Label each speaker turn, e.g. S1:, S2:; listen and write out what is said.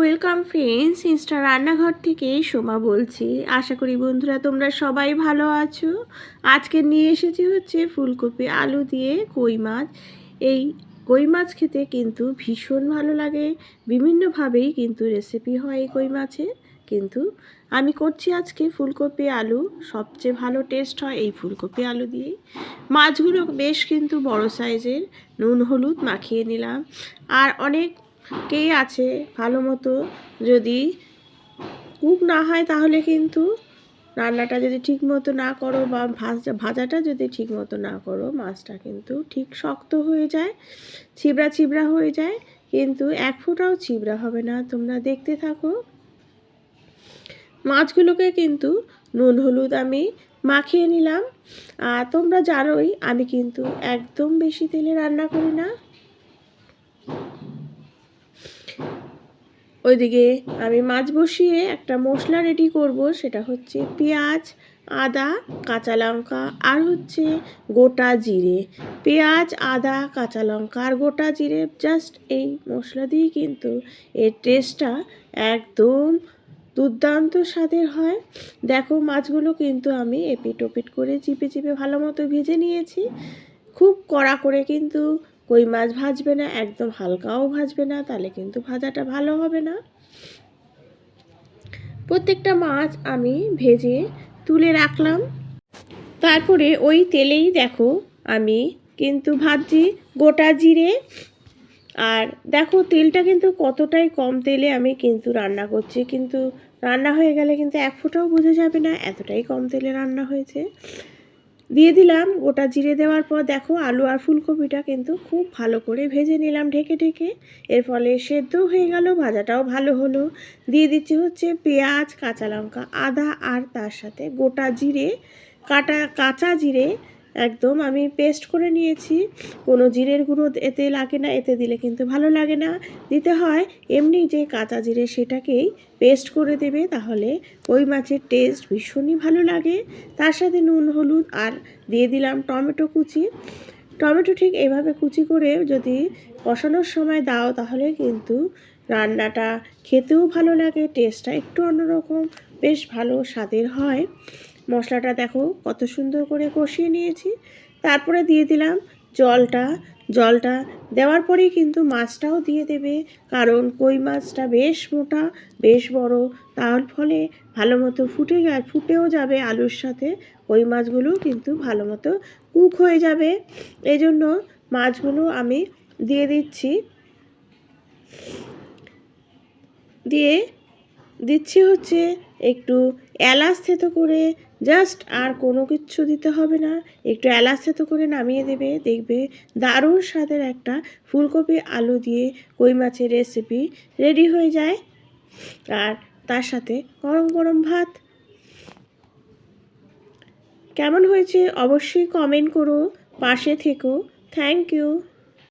S1: Welcome friends, Insta রান্নাঘর থেকে সোমা বলছি। আশা করি বন্ধুরা তোমরা সবাই ভালো আছো। আজকে নিয়ে এসেছি হচ্ছে ফুলকপি আলু দিয়ে কই মাছ। এই কই মাছ খেতে কিন্তু ভীষণ ভালো লাগে। বিভিন্নভাবেই কিন্তু রেসিপি হয় এই কই মাছের কিন্তু আমি করছি আজকে ফুলকপি আলু। সবচেয়ে ভালো টেস্ট হয় এই ফুলকপি আলু দিয়েই। মাছগুলো বেশ কিন্তু বড় সাইজের নুন, হলুদ মাখিয়ে নিলাম। আর অনেক কেই আছে? ভালো মতো যদি কুক না হয় তাহলে কিন্তু রান্নাটা যদি ঠিক মতো না করো বা ভাজা, ভাজাটা যদি ঠিক মতো না করো, মাছটা কিন্তু ঠিক শক্ত হয়ে যায়, ছিবড়া ছিবড়া হয়ে যায়, কিন্তু এক ফোঁটাও ছিবড়া হবে না। তোমরা দেখতে থাকো। মাছগুলোকে কিন্তু নুন, হলুদ আমি মাখিয়ে নিলাম। আর তোমরা জানোই আমি কিন্তু একদম বেশি তেলে রান্না করি না। ওইদিকে আমি মাছ বসিয়ে একটা মশলা রেডি করব, সেটা হচ্ছে পেঁয়াজ, আদা, কাঁচা লঙ্কা আর হচ্ছে গোটা জিরে। পেঁয়াজ, আদা, কাঁচা লঙ্কা আর গোটা জিরে জাস্ট এই মশলা দিয়েই কিন্তু এর টেস্টটা একদম দুর্দান্ত স্বাদের হয়। দেখো মাছগুলো কিন্তু আমি এপিট ওপিট করে চিপে চিপে ভালো মতো ভেজে নিয়েছি। খুব কড়া করে কিন্তু কই মাছ ভাজবে না, একদম হালকাও ভাজবে না, তাহলে কিন্তু ভাজাটা ভালো হবে না। প্রত্যেকটা মাছ আমি ভেজে তুলে রাখলাম। তারপরে ওই তেলেই দেখো আমি কিন্তু ভাজছি গোটা জিরে। আর দেখো তেলটা কিন্তু কতটাই কম তেলে আমি কিন্তু রান্না করছি, কিন্তু রান্না হয়ে গেলে কিন্তু এক ফোঁটাও বোঝা যাবে না, এতটাই কম তেলে রান্না হয়েছে। দিয়ে দিলাম, গোটা জিরে দেওয়ার পর দেখো আলু আর ফুলকপিটা কিন্তু খুব ভালো করে ভেজে নিলাম ঢেকে ঢেকে। এর ফলে সেদ্ধ হয়ে গেল, ভাজাটাও ভালো হলো। দিয়ে দিচ্ছি হচ্ছে পেঁয়াজ, কাঁচা লঙ্কা, আদা আর তার সাথে গোটা জিরে, কাটা, কাঁচা জিরে একদম আমি পেস্ট করে নিয়েছি। কোনো জিরের গুঁড়ো এতে লাগে না, এতে দিলে কিন্তু ভালো লাগে না। দিতে হয়, এমনি যে কাঁচা জিরে সেটাকেই পেস্ট করে দেবে, তাহলে ওই মাছের টেস্ট ভীষণই ভালো লাগে। তার সাথে নুন, হলুদ আর দিয়ে দিলাম টমেটো কুচি। টমেটো ঠিক এভাবে কুচি করে যদি কষানোর সময় দাও, তাহলে কিন্তু রান্নাটা খেতেও ভালো লাগে টেস্টটা একটু অন্যরকম, বেশ ভালো স্বাদের হয়। মশলাটা দেখো কত সুন্দর করে কষিয়ে নিয়েছি। তারপরে দিয়ে দিলাম জলটা। জলটা দেওয়ার পরেই কিন্তু মাছটাও দিয়ে দেবে, কারণ কই মাছটা বেশ মোটা, বেশ বড়। তার ফলে ভালো মতো ফুটে ফুটেও যাবে আলুর সাথে। কই মাছগুলো কিন্তু ভালো মতো কুক হয়ে যাবে। এই জন্য মাছগুলো আমি দিয়ে দিচ্ছি। দিয়ে দিচ্ছি হচ্ছে একটু এলাচ থেতো করে জাস্ট আর কোনো কিচ্ছু দিতে হবে না। একটু এলাচ থেতো করে নামিয়ে দেবে, দেখবে দারুণ স্বাদের একটা ফুলকপি আলু দিয়ে কই মাছের রেসিপি রেডি হয়ে যায়। আর তার সাথে গরম গরম ভাত। কেমন হয়েছে অবশ্যই কমেন্ট করো, পাশে থেকো। Thank you